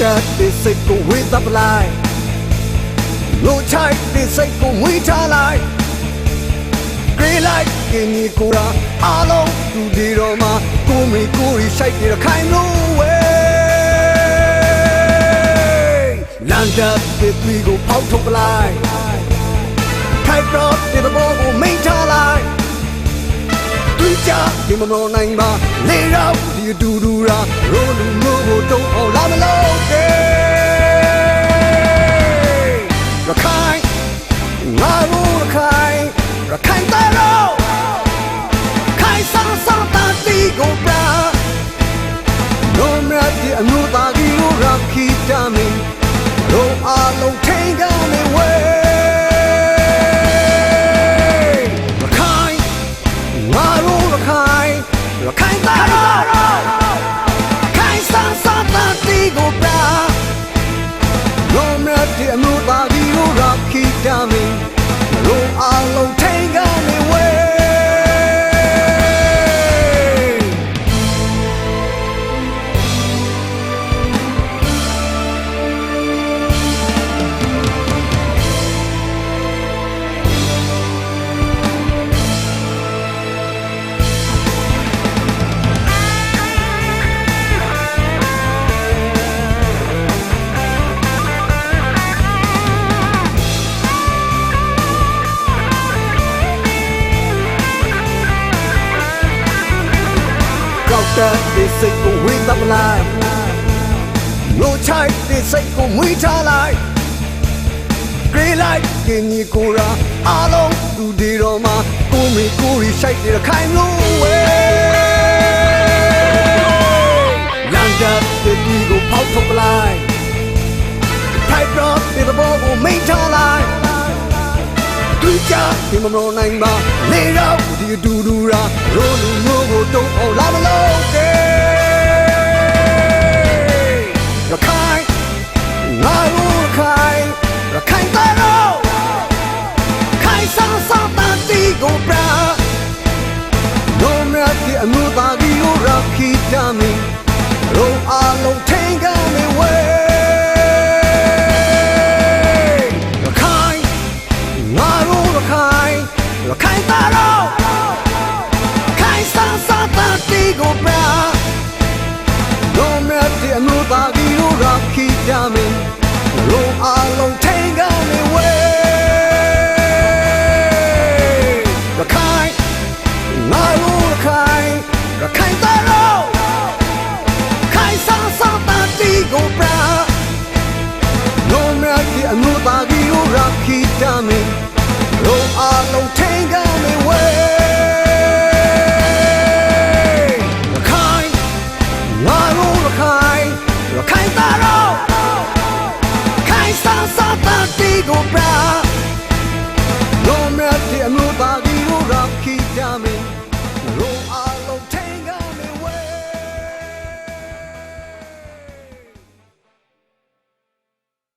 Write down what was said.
တက်တဲ့စိတ်ကိုဝေးသပလိုက်လိုချိုက်တဲ့စိတ်ကိုဝေးချလိုက် Green light ကင်းကြီးကိုရာအားလုံးသူဒီတော်မှာကိုမေကိုရီရှိုက်တဲ့ခိုင်လို့ဝဲလန်ဒတ်တဲ့သူကိုပေါက်ထုတ်ပလိုက်ထိုက်တော့တဲ့ဘောကိုမိန်ချလိုက်သူကြဒီမမလို့နိုင်ပါလေရောက်ဒီဒူဒူရာရိုးလူမျိုးကိုတုံးအောင်လာမလို့ ရ ကောက်တဲ့ဒီစိတ်ကိုဝေးသပလိုက်လိုချိုက်ဒီစိတ်ကိုမွေးထားလိုက် Green light ကင်းကြီးကိုရာအားလုံးသူဒီတော်မှာကိုမေကိုရီရှိုက်တဲ့ခိုင်လို့ဝဲလန်ဒတ်ဒီဒီကိုပေါက်ထုတ်ပလိုက်ထိုက်တော့ဒီဘောကိုမိန်ထားလိုက်သူကြဒီမမလို့နိုင်ပါလေရောက်ဒီဒူဒူရာရိုးလူမျိုးကိုတုံး လုံးမြတ်ဒီအမှုပါကြီးကိုရခိတမင်းလုံးအလုံးထိန်ကနေဝဲရခိုင်ငါတို့ရခိုင်ရခိုင်သားတော့ခိုင်ဆန်းစတာတီကိုပြလုံးမြတ်တဲ့အမှုပါဒီကိုရခိတမင်းလုံးအလုံး အမှုပါဒီကိုရခိတမင်းလုံးအလုံးထိန်ကနေဝဲရခိုင်ငါတို့ရခိုင်ရခိုင်သားတော့ခိုင်ဆန်းစတာတီကိုပြလုံးမြတ်ဒီအမှုပါဒီ